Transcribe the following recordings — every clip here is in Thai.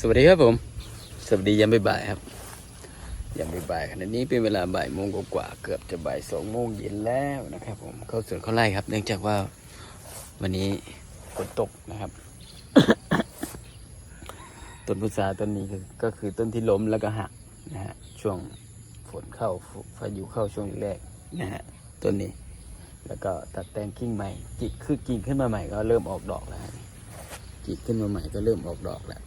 สวัสดีครับผม สวัสดียามบ่ายครับยามบ่ายขณะนี้เป็นเวลาบ่ายโมงกว่าเกือบจะบ่ายสองโมงเย็นแล้วนะครับผมเข้าสวนเข้าไร่ครับ เนื่องจากว่าวันนี้ฝนตกนะครับ ต้นพุทราต้นนี้ก็คือต้นที่ล้มแล้วก็หักนะฮะช่วงฝนเข้าพายุเข้าช่วงแรกนะฮะต้นนี้ แล้วก็ตัดแต่งกิ่งใหม่จิกคือกิ่งขึ้นมาใหม่ก็เริ่มออกดอกแล้วฮะจิกขึ้นมาใหม่ก็เริ่มออกดอกแล้ว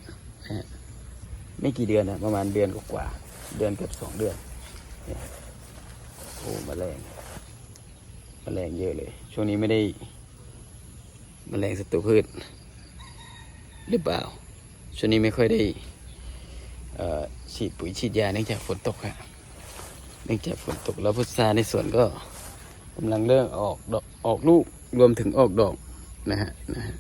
ไม่กี่เดือนนะประมาณเดือนกว่าเดือนเกือบสองเดือนโอ้แมลงแมลงเยอะเลย ช่วงนี้ไม่ได้มแมลงศัตรูพืช หรือเปล่า ช่วงนี้ไม่ค่อยได้ฉีดปุ๋ยฉีดยาเนื่องจากฝนตกครับเนื่องจากฝนตกแล้วพุทราในสวนก็กำลังเริ่มออกดอกออกลูกรวมถึงออกดอกนะฮะนะฮะ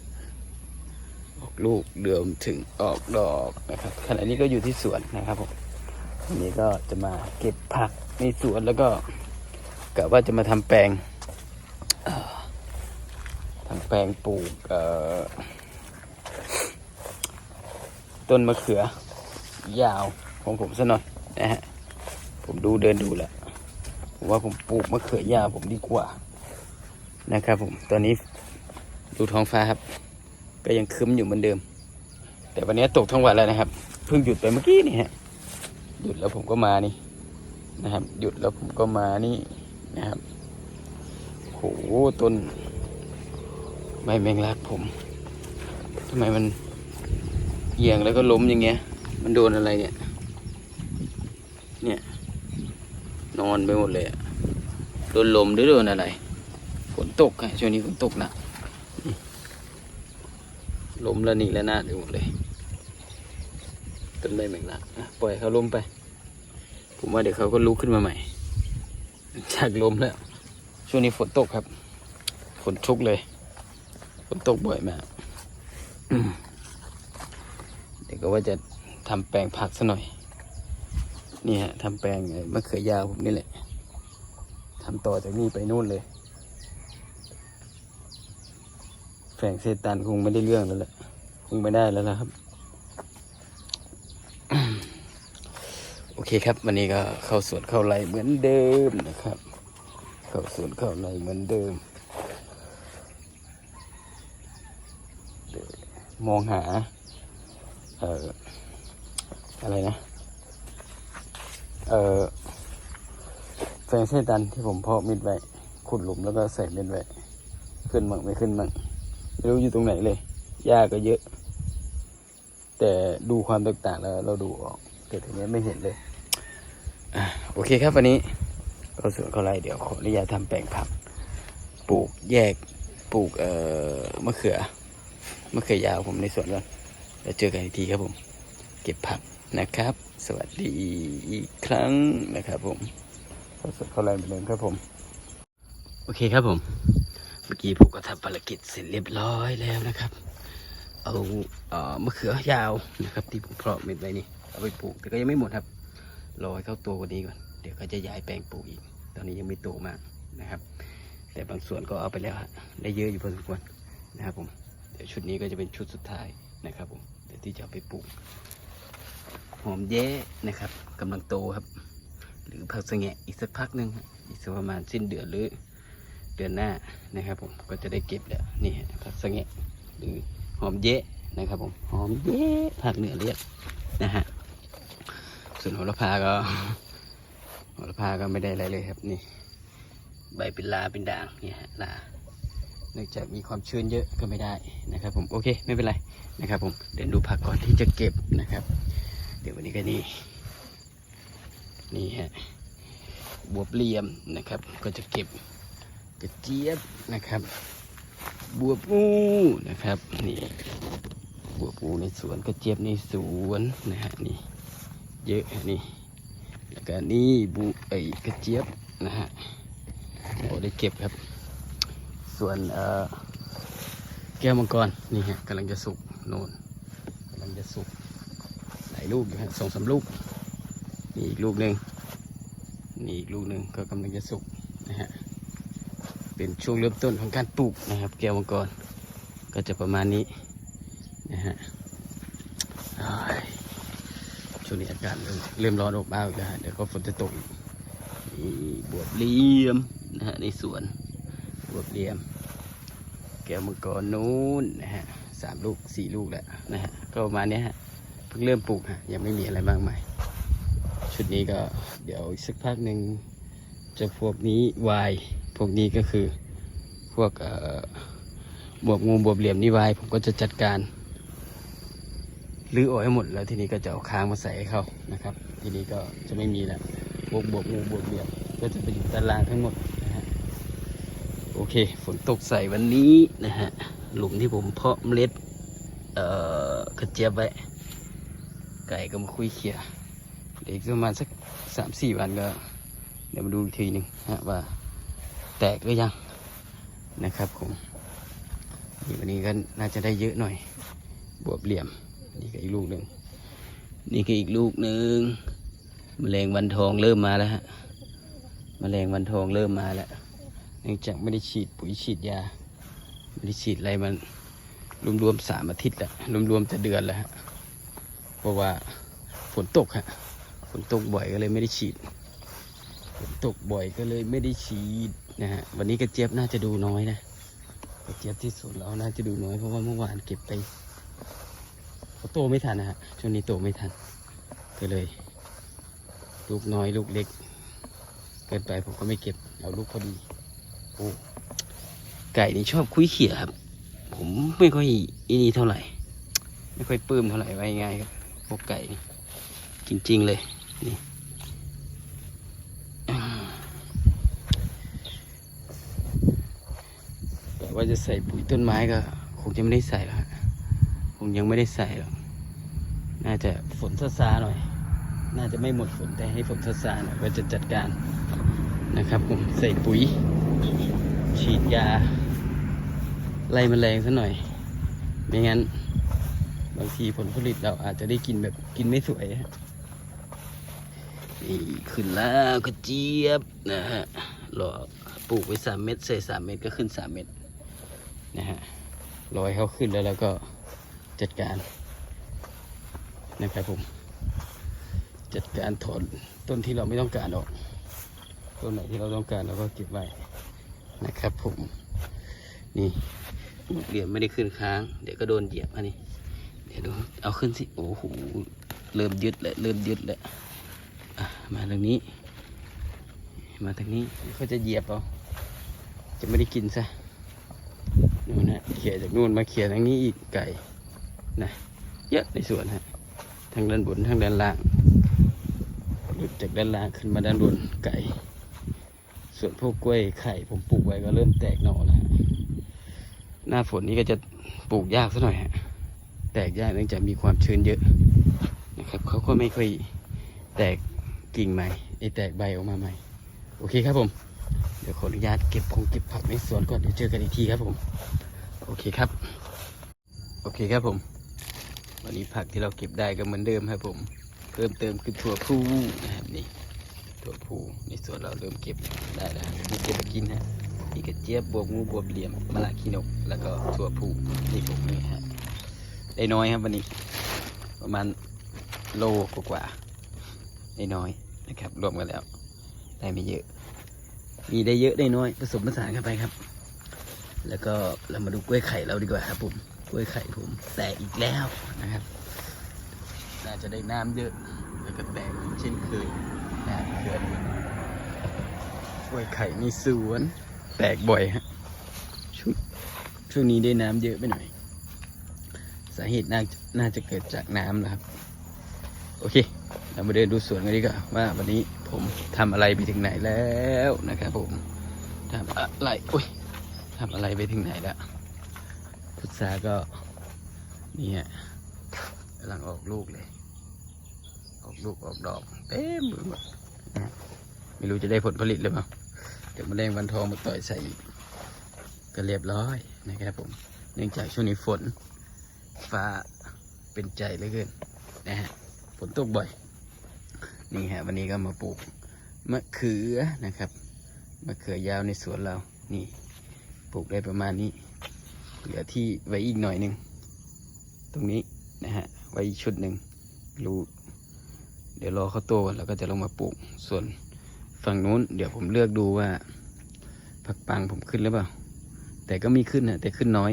ออกลูกรวมถึงออกดอกนะครับขณะนี้ก็อยู่ที่สวนนะครับผมวันนี้ก็จะมาเก็บผักในสวนแล้วก็กะว่าจะมาทำแปลงทำแปลงปลูกต้นมะเขือยาวของผมซะหน่อยนะฮะผมดูเดินดูแหละผมว่าผมปลูกมะเขือยาวผมดีกว่านะครับผมตอนนี้ดูท้องฟ้าครับ ก็ยังคึ้มอยู่เหมือนเดิม แต่วันนี้ตกทั้งวันแล้วนะครับเพิ่งหยุดไปเมื่อกี้นี่ฮะหยุดแล้วผมก็มานี่นะครับ หยุดแล้วผมก็มานี่นะครับโหต้นใบแมงลักผมทำไมมันเหยียงแล้วก็ล้มอย่างเงี้ย มันโดนอะไรเนี่ย เนี่ย นอนไปหมดเลยโดนลมหรือโดนอะไรฝนตกไงช่วงนี้ฝนตกหนะ ล้มแล้วนี่แล้วหน้าดไปหมดเลยต้นใบแมงลักอะปล่อยเขาล้มไป ผมว่าเดี๋ยวเขาก็ลุกขึ้นมาใหม่ จากล้มแล้ว ช่วงนี้ฝนตกครับ ฝนชุกเลย ฝนตกบ่อยมากเดี๋ยวก็ว่าจะทำแปลงผักซะหน่อย นี่ฮะทำแปลงมะเขือยาวผมนี่แหละทำต่อจากนี่ไปนู่นเลย แฝงเซตันคงไม่ได้เรื่องแล้วแหละคงไม่ได้แล้วละครับ โอเคครับ วันนี้ก็เข้าสวนเข้าไรเหมือนเดิมนะครับ เข้าสวนเข้าไรเหมือนเดิม มองหา เอ่ออะไรนะ เอ่อแฟงเส้นตันที่ผมเพาะมิดไว้ขุดหลุมแล้วก็ใส่เม็ดไว้ขึ้นมั่งไม่ขึ้นมั่ง ไม่รู้อยู่ตรงไหนเลยหญ้าก็เยอะ แต่ดูความแตกต่างแล้วเราดูออกแต่ทีนี้ไม่เห็นเลยอโอเคครับวันนี้ก็สวนเขาไรเดี๋ยวขออนุญาตทำแปลงผัก ปลูกแยกปลูกเอ่อมะเขือมะเขือยาวผมในสวนก่อนแล้วเจอกันอีกทีครับผม เก็บผักนะครับ สวัสดีอีกครั้งนะครับผมเขาสู่เขาไลน์เหมือนเดิมครับผม โอเคครับผม มื่อกี้ผมก็ทำภารกิจเสร็จเรียบร้อยแล้วนะครับ เอาเอ่อมะเขือยาวนะครับ ที่ผมเพาะเม็ดไว้นี่เอาไปปลูกแต่ก็ยังไม่หมดครับรอให้เข้าโตกว่านี้ก่อนเดี๋ยวเขาจะย้ายแปลงปลูกอีก ตอนนี้ยังไม่โตมากนะครับ แต่บางส่วนก็เอาไปแล้วฮะได้เยอะอยู่พอสมควรนะครับผมเดี๋ยวชุดนี้ก็จะเป็นชุดสุดท้ายนะครับผมเดี๋ยวที่จะไปปลูกหอมแย้นะครับกำลังโตครับ หรือผักสะแงะอีกสักพักหนึ่งอีกสักประมาณสิ้นเดือนหรือ เดือนหน้านะครับผมก็จะได้เก็บแล้วนี่ผักสะแงะหรือหอมแย้นะครับผมหอมแย้ภาคเหนือเรียกนะฮะส่วนโหระพาก็โหระพาก็ไม่ได้อะไรเลยครับนี่ใบเป็นลาเป็นด่างเนี่ยฮะลาเนื่องจากมีความชื้นเยอะก็ไม่ได้นะครับ ผมโอเคไม่เป็นไรนะครับผมเดี๋ยวดูผักก่อนที่จะเก็บนะครับ เดี๋ยววันนี้ก็นี่นี่ฮะบวบเหลี่ยมนะครับ ก็จะเก็บ กระเจี๊ยบนะครับบัวบงูนะครับนี่บัวบงูในสวนกระเจี๊ยบในสวนนะฮะนี่เยอะนี่แล้วก็นี่บูไอกระเจี๊ยบนะฮะโอ้ได้เก็บครับ ส่วนเอ่อแก้วมังกรนี่ฮะกำลังจะสุกโน่นกำลังจะสุกหลายลูกอยู่ฮะสองสามลูกนี่อีกลูกหนึ่งนี่อีกลูกหนึ่งก็กำลังจะสุกนะฮะ เป็นช่วงเริ่มต้นของการปลูกนะครับ แก้วมังกรก็จะประมาณนี้นะฮะช่วงนี้อากาศเริ่มเริ่มร้อนอบอ้าวแล้วเดี๋ยวก็ฝนจะตกนี่บวบเลี่ยมนะฮะในสวนบวบเลี่ยม แก้วมังกรนู้นนะฮะสามลูกสี่ลูกแล้วนะฮะก็ประมาณนี้ฮะเพิ่งเริ่มปลูกฮะยังไม่มีอะไรมากมายชุดนี้ก็เดี๋ยวอีกสักพักหนึ่ง จะพวกนี้วาย พวกนี้ก็คือพวกบวบงูบวบเหลี่ยมนี่วายผมก็จะจัดการรื้อออกให้หมดแล้วทีนี้ก็จะเอาค้างมาใส่ให้เขานะครับ ทีนี้ก็จะไม่มีแล้วพวกบวบงูบวบเหลี่ยมก็จะไปอยู่ตารางทั้งหมดนะฮะโอเคฝนตกใส่วันนี้นะฮะหลุมที่ผมเพาะเมล็ดเอ่อกระเจี๊ยบไว้ไก่ก็มาคุยเขี่ยเดี๋ยวอีกประมาณสักสามสี่วันก็ เดี๋ยวมาดูอีกทีหนึ่งฮะว่าแตกหรือยังนะครับผมนี่วันนี้ก็น่าจะได้เยอะหน่อย บวบเหลี่ยม นี่ก็อีกลูกหนึ่งนี่ก็อีกลูกหนึ่งแมลงวันทองเริ่มมาแล้วฮะแมลงวันทองเริ่มมาแล้วเนื่องจากไม่ได้ฉีดปุ๋ยฉีดยาไม่ได้ฉีดอะไรมันรวมๆสามอาทิตย์แล้วรวมๆจะเดือนแล้วฮะเพราะว่าฝนตกฮะฝนตกบ่อยก็เลยไม่ได้ฉีด ตกบ่อยก็เลยไม่ได้ฉีดนะฮะวันนี้กระเจี๊ยบน่าจะดูน้อยนะกระเจี๊ยบที่สวนเราน่าจะดูน้อยเพราะว่าเมื่อวานเก็บไปเขาโตไม่ทันนะฮะช่วงนี้โตไม่ทัน ก็เลย ลูกน้อยลูกเล็ก เกินไปผมก็ไม่เก็บเอาลูกพอดีโอ้ไก่นี่ชอบคุยเขี่ยครับ ผมไม่ค่อยอีนี่เท่าไหร่ ไม่ค่อยปลื้มเท่าไหร่ไว้ง่ายครับพวกไก่จริง ๆ เลยนี่อ่าแต่ ว่าจะใส่ปุ๋ยต้นไม้ก็คงจะไม่ได้ใส่แล้วฮะคงยังไม่ได้ใส่หรอกน่าจะฝนซาซาๆหน่อย น่าจะไม่หมดฝนแต่ให้ฝนซาซาๆหน่อยว่าจะจัดการนะครับผมใส่ปุ๋ย ฉีดยาไล่แมลงซะหน่อย ไม่งั้น บางทีผลผลิตเราอาจจะได้กินแบบกินไม่สวยฮะนี่ขึ้นแล้วกระเจี๊ยบนะฮะรอปลูกไว้สามเม็ดใส่สามเม็ดก็ขึ้นสามเม็ด นะฮะรอให้เขาขึ้นแล้วเราก็จัดการนะครับผม จัดการถอนต้นที่เราไม่ต้องการออก ต้นไหนที่เราต้องการเราก็เก็บไว้นะครับผม นี่เหลี่ยมไม่ได้ขึ้นค้าง เดี๋ยวก็โดนเหยียบอันนี้ เดี๋ยวดูเอาขึ้นสิ โอ้โห เริ่มยึดแล้ว เริ่มยึดแล้วมาทางนี้ มาทางนี้เขาจะเหยียบเอา จะไม่ได้กินซะ นู่นนะเขี่ยจากนู่นมาเขี่ยทางนี้อีกไก่นะเยอะในสวนฮะทางด้านบนทางด้านล่างหลุดจากด้านล่างขึ้นมาด้านบนไก่ ส่วนพวกกล้วยไข่ผมปลูกไว้ก็เริ่มแตกหน่อแล้วหน้าฝนนี้ก็จะปลูกยากซะหน่อยฮะแตกยากเนื่องจากมีความชื้นเยอะนะครับเขาก็ไม่ค่อยแตกกิ่งใหม่ไอแตกใบออกมาใหม่ โอเคครับผม เดี๋ยวขออนุญาตเก็บคงเก็บผักในสวนก่อนเดี๋ยวเจอกันอีกทีครับผม โอเคครับ โอเคครับผม วันนี้ผักที่เราเก็บได้ก็เหมือนเดิมครับผม เพิ่มเติมคือถั่วพูนะครับนี่ถั่วพูในสวนเราเริ่มเก็บได้แล้วมีเก็บมากินฮะนี่กระเจี๊ยบบวบงูบวบเหลี่ยมมะละขี้นก แล้วก็ถั่วพูนี่ผมนี่ฮะได้น้อยครับวันนี้ ประมาณโลกว่าๆได้น้อยนะครับรวมกันแล้ว ได้ไม่เยอะ มีได้เยอะได้น้อยผสมผสานกันไปครับ แล้วก็เรามาดูกล้วยไข่เราดีกว่าครับผมกล้วยไข่ผมแตกอีกแล้วนะครับ น่าจะได้น้ำเยอะแล้วก็แตกเช่นเคยนะเกิดกล้วยไข่มีสวน แตกบ่อยฮะช่วงช่วงนี้ได้น้ำเยอะไปหน่อย สาเหตุน่าน่าจะเกิดจากน้ำนะครับ โอเค เรามาเดินดูสวนกันดีกว่าว่าวันนี้ผมทำอะไรไปถึงไหนแล้วนะครับผมทำอะไรอุ้ยทำอะไรไปถึงไหนแล้วพุทราก็นี่ฮะกำลังออกลูกเลย ออกลูกออกดอกเต็มหมดนะไม่รู้จะได้ผลผลิตหรือเปล่าเดี๋ยวแมลงวันทองมาต่อยใส่กก็เรียบร้อยนะครับผม เนื่องจากช่วงนี้ฝนฟ้าเป็นใจเหลือเกินนะฮะ ฝนตกบ่อย นี่ฮะวันนี้ก็มาปลูกมะเขือนะครับมะเขือยาวในสวนเรา นี่ ปลูกได้ประมาณนี้ เหลือที่ไว้อีกหน่อยหนึ่ง ตรงนี้นะฮะ ไว้อีกชุดหนึ่งรู้ เดี๋ยวรอเขาโตก่อนแล้วก็จะลงมาปลูก ส่วนฝั่งนู้น เดี๋ยวผมเลือกดูว่า ผักปังผมขึ้นหรือเปล่า แต่ก็มีขึ้นนะแต่ขึ้นน้อย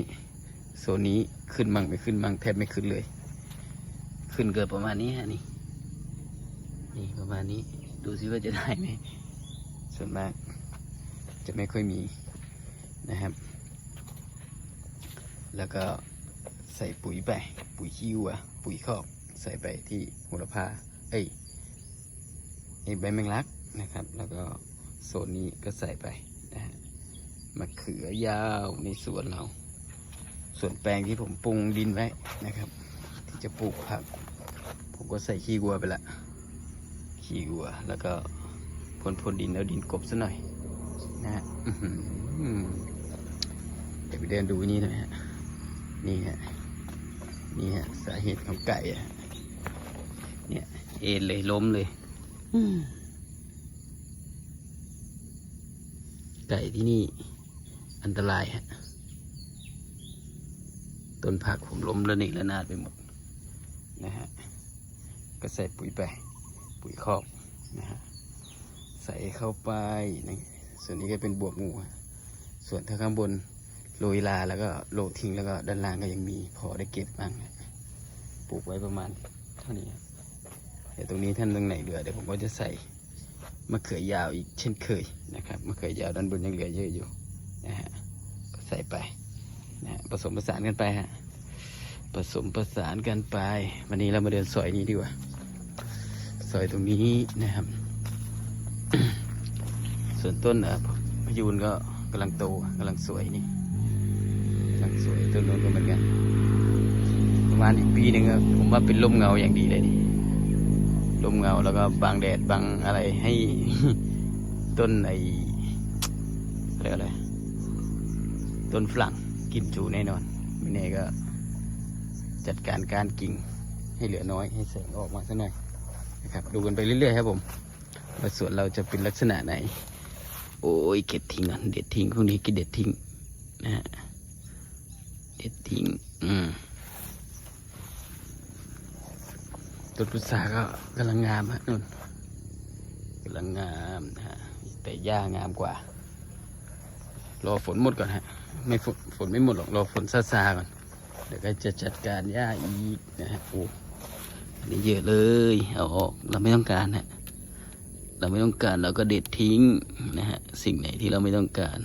โซนนี้ขึ้นบ้างไม่ขึ้นบ้างแทบไม่ขึ้นเลย ขึ้นเกิดประมาณนี้ฮะนี่นี่ประมาณนี้ ดูซิว่าจะได้ไหมส่วนมากจะไม่ค่อยมีนะครับ แล้วก็ใส่ปุ๋ยไป ปุ๋ยขี้วัวปุ๋ยคอกใส่ไปที่โหระพาเอ้ยไอ้ใบแมงลักนะครับ แล้วก็โซนนี้ก็ใส่ไปนะฮะมะเขือยาวในสวนเรา ส่วนแปลงที่ผมปรุงดินไว้นะครับ ที่จะปลูกผัก ผมก็ใส่ขี้วัวไปละ ขี้วัว แล้วก็พ่นพ่นดินแล้วดินกบซะหน่อย นะฮะเดี๋ยวไปเดินดูนี่หน่อยฮะ นี่ฮะ นี่ฮะ สาเหตุของไก่อะเนี่ย เอ็นเลยล้มเลยไก่ที่นี่อันตรายฮะ ต้นผักผมล้มระเนระนาดไปหมดนะฮะ ก็ใส่ปุ๋ยไป ปุ๋ยคอกนะฮะใส่เข้าไปนะส่วนนี้ก็เป็นบวบหมูส่วนถ้าข้างบนโรยลาแล้วก็โรยทิ้งแล้วก็ด้านล่างก็ยังมีพอได้เก็บบ้างปลูกไว้ประมาณเท่านี้เดี๋ยวตรงนี้ท่านตรงไหนเหลือเดี๋ยวผมก็จะใส่มะเขือยาวอีกเช่นเคยนะครับมะเขือยาวด้านบนยังเหลือเยอะอยู่นะฮะก็ใส่ไปนะฮะผสมผสานกันไปฮะผสมผสานกันไป วันนี้เรามาเดินซอยนี้ดีกว่า อยตรงนี้นะครับ ส่วนต้นอ่อพยูนก็กำลังโตกำลังสวยนี่กำลังสวยต้นนู้นก็เหมือนกัน ประมาณอีกปีหนึ่งผมว่าเป็นร่มเงาอย่างดีเลยนี่ร่มเงาแล้วก็บังแดดบังอะไรให้ต้นไอเรียกอะไรต้นฝรั่งกินจูแน่นอนไม่แน่ก็จัดการการกิ่งให้เหลือน้อยให้แสงออกมาสักหน่อย นะครับ ดูกันไปเรื่อยๆครับผมว่าสวนเราจะเป็นลักษณะไหน โอ้ยเก็บทิ้งก่อนเด็ดทิ้งพวกนี้ก็เด็ดทิ้งนะฮะเด็ดทิ้งอืมต้นพุทราก็กำลังงามฮะนุ่นกำลังงามนะฮะแต่หญ้างามกว่า รอฝนหมดก่อนฮะ ไม่ฝนฝนไม่หมดหรอกรอฝนซาซาก่อนเดี๋ยวก็จะจัดการหญ้าอีกนะฮะโอ้ นนี้เยอะเลยเอาออกเราไม่ต้องการฮะเราไม่ต้องการเราก็เด็ดทิ้งนะฮะสิ่งไหนที่เราไม่ต้องการ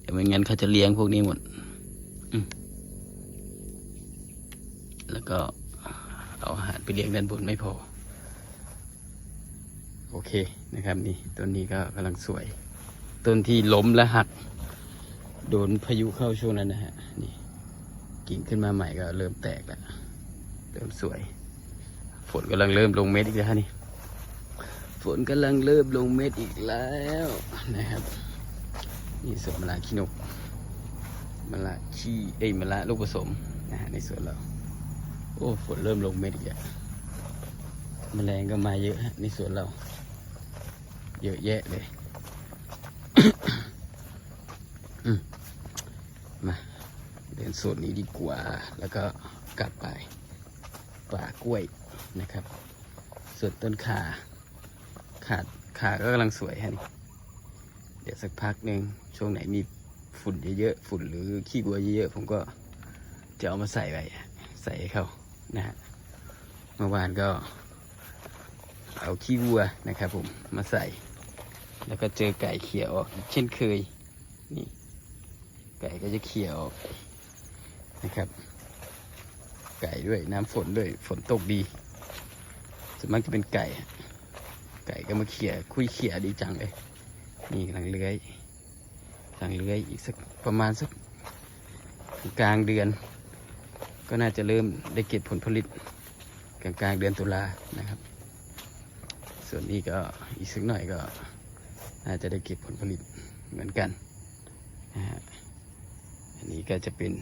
เดี๋ยวไม่งั้นเขาจะเลี้ยงพวกนี้หมดแล้วก็เอาอาหารไปเลี้ยงด้านบนไม่พอ โอเคนะครับนี่ต้นนี้ก็กำลังสวย ต้นที่ล้มและหัก โดนพายุเข้าช่วงนั้นนะฮะนี่ กิ่งขึ้นมาใหม่ก็เริ่มแตกแล้ว เริ่มสวย ฝนกำลังเริ่มลงเม็ดอีกแล้วนี่ ฝนกำลังเริ่มลงเม็ดอีกแล้วนะครับ นี่สวนมะละขี้นกมะละขี้เอ้ยมะละลูกผสมนะฮะในสวนเรา โอ้ฝนเริ่มลงเม็ดอีกแล้วแมลงก็มาเยอะในสวนเรา เยอะแยะเลย อืม ดินโซนนี้ดีกว่า แล้วก็กลับไปป่ากล้วยนะครับ ส่วนต้นขาขาดขาก็กำลังสวยฮะนี่เดี๋ยวสักพักหนึ่งช่วงไหนมีฝุ่นเยอะๆฝุ่นหรือขี้บัวเยอะๆผมก็จะเอามาใส่ไปใส่ให้เขานะฮะเมื่อวานก็เอาขี้วัวนะครับผมมาใส่ แล้วก็เจอไก่เขียวเช่นเคยนี่ไก่ก็จะเขียว นะครับ ไก่ด้วยน้ำฝนด้วยฝนตกดีส่วนมากจะเป็นไก่ ไก่ก็มาเขี่ยคุยเขี่ยดีจังเลยนี่กำลังเลื้อยกำลังเลื้อยอีกสักประมาณสักกลางเดือน ก็น่าจะเริ่มได้เก็บผลผลิตกลางกลางเดือนตุลานะครับ ส่วนนี้ก็อีกสักหน่อยก็น่าจะได้เก็บผลผลิตเหมือนกันนะฮะอันนี้ก็จะเป็น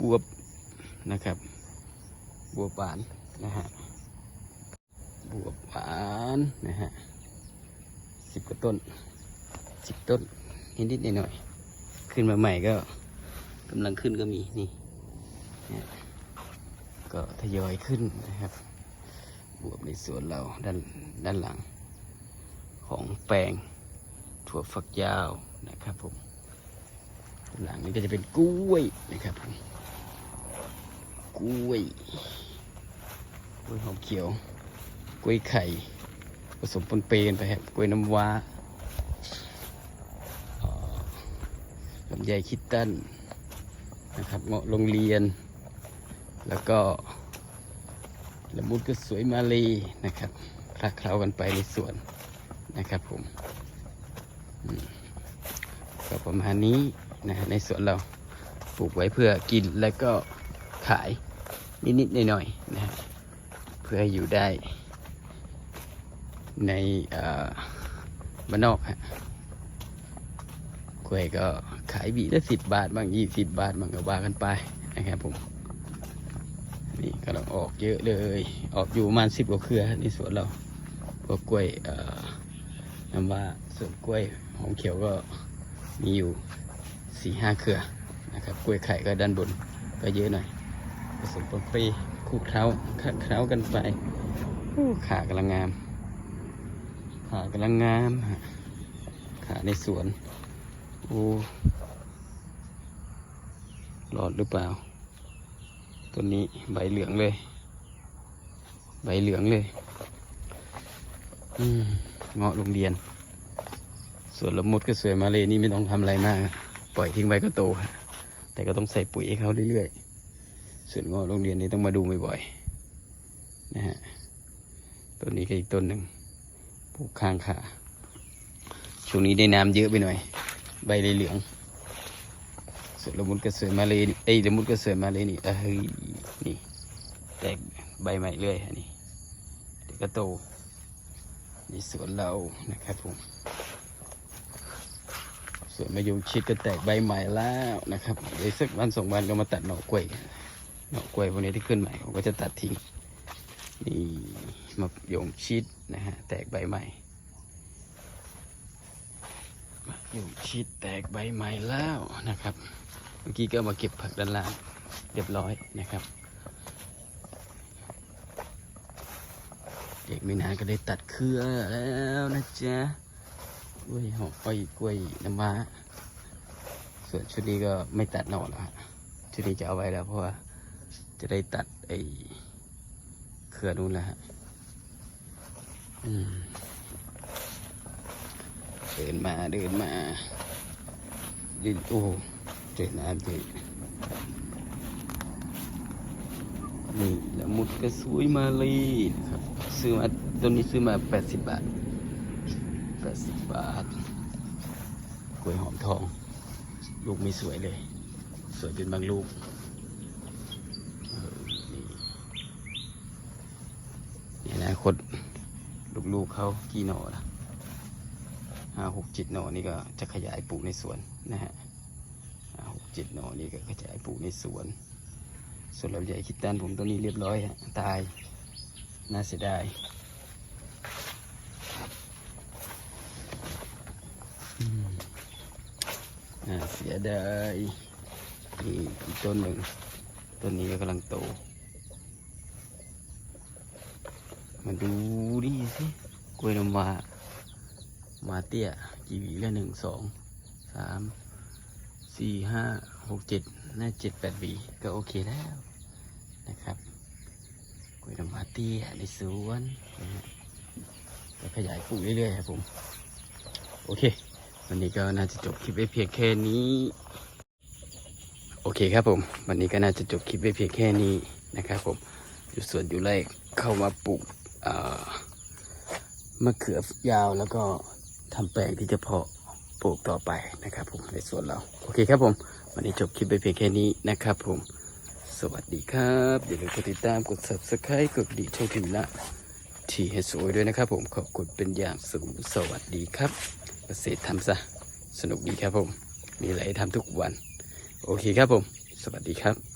บวบนะครับบวบหวานนะฮะบวบหวานนะฮะสิบกว่าต้นสิบต้นนิดๆหน่อยๆขึ้นมาใหม่ก็กำลังขึ้นก็มีนี่นะก็ทยอยขึ้นนะครับ บวบในสวนเราด้านด้านหลัง ของแปลงถั่วฝักยาวนะครับผมด้านหลังนี้ก็จะเป็นกล้วยนะครับผม กล้วยกล้วยหอมเขียว กล้วยไข่ ผสมปนเปนไปครับ กล้วยน้ำว้าลำไยคิดตันนะครับเงาะโรงเรียน แล้วก็ละมุดก็สวยมาลยนะครับคลาเคล้ากันไปในสวนนะครับผมอืมก็ประมาณนี้นะฮะในสวนเราปลูกไว้เพื่อกินแล้วก็ขาย นิดๆหน่อยๆนะเพื่อให้อยู่ได้ ในบ้านนอกฮะกล้วยก็ขายบีละสิบบาทบ้างยี่สิบบาทบ้างก็ว่ากันไปนะครับผมนี่กำลังออกเยอะเลย ออกอยู่ประมาณสิบกว่าเครือในสวนเราพวกกล้วยน้ำว่าส่วนกล้วยหอมเขียวก็มีอยู่สี่ห้าเครือนะครับกล้วยไข่ก็ด้านบนก็เยอะหน่อย ผสมปนเปคลุกเคล้าคเคล้ากันไปขากำลังงาม ขากำลังงาม ขาในสวนโอ้รอดหรือเปล่าต้นนี้ใบเหลืองเลย ใบเหลืองเลยอืมเงาะโรงเรียน ส่วนละมุดก็สวยมาเลยนี่ไม่ต้องทำอะไรมาก ปล่อยทิ้งไว้ก็โต แต่ก็ต้องใส่ปุ๋ยให้เขาเรื่อยๆ ส่วนงาะโรงเรียนนี่ต้องมาดูบ่อยๆนะฮะต้นนี้ก็อีกต้นหนึ่งปลูกข้างขาช่วงนี้ได้น้ำเยอะไปหน่อย ใบเลยเหลืองส่วนละมุดก็สวยมาเลยนี่เอ้ยละมุดก็สวยมาเลยนี่เอ้ยนี่แตกใบใหม่เรื่อยอันนี้เดี๋ยวก็โตนี่สวนเรานะครับผมส่วนมะยงชิดก็แตกใบใหม่แล้วนะครับเดี๋ยวสักวันสองวันก็มาตัดหน่อกล้วย กันหอกล้วยพวกนี้ที่ขึ้นใหม่ผมก็จะตัดทิ้งนี่มะยงชิดนะฮะแตกใบใหม่มะยงชิดแตกใบใหม่แล้วนะครับ เมื่อกี้ก็มาเก็บผักด้านล่างเรียบร้อยนะครับเด็กไม่นานก็ได้ตัดเครือแล้วนะจ๊ะกล้วยหอมอ้อยกล้วยน้ำว้าส่วนชุดนี้ก็ไม่ตัดหน่อแล้วชุดนี้จะเอาไว้แล้วเพราะว่า จะได้ตัดไอ้เครือนนู้นแล้วฮะเดินมาเดินมาดินโอ้เจอน้ำเจอนี่ละมุดก็สวยมาเลยนะครับซื้อมาตัวนี้ซื้อมาแปดสิบบาทแปดสิบบาทกล้วยหอมทอง ลูกไม่สวยเลย สวยเป็นบางลูกเออนี่นี่นะ คต ลูกๆเขากี่หน่อละห้าหกเจ็ดหน่อนี่ก็จะขยายปลูกในสวนนะฮะห้าหกเจ็ดหน่อนี่ก็ขยายปลูกในสวน ส่วนลำใหญ่คิดตันผมตัวนี้เรียบร้อยฮะตาย น่าเสียดายน่าเสียดายอีกต้นหนึ่งต้นนี้ก็กำลังโต มาดูดิสิกล้วยน้ำว้ามาเตี้ยกี่หวีละหนึ่งสองสามสี่ห้าหกเจ็ดน่าเจ็ดแปดหวีก็โอเคแล้วนะครับกล้วยน้ำว้าเตี้ยในสวนนะฮะก็ขยายปลูกเรื่อยๆครับผม โอเค วันนี้ก็น่าจะจบคลิปไว้เพียงแค่นี้ โอเคครับผม วันนี้ก็น่าจะจบคลิปไว้เพียงแค่นี้นะครับผมอยู่สวนอยู่ไร่เข้ามาปลูก มะเขือยาวแล้วก็ทำแปลงที่จะเพาะปลูกต่อไปนะครับผมในสวนเรา โอเคครับผม วันนี้จบคลิปไปเพียงแค่นี้นะครับผม สวัสดีครับอย่าลืมกดติดตามกด subscribe กดดิ่งช่องทีมละทีให้สวยด้วยนะครับผมขอบคุณเป็นอย่างสูงสวัสดีครับ เกษตรทำซะ สนุกดีครับผม มีอะไรทำทุกวัน โอเคครับผม สวัสดีครับ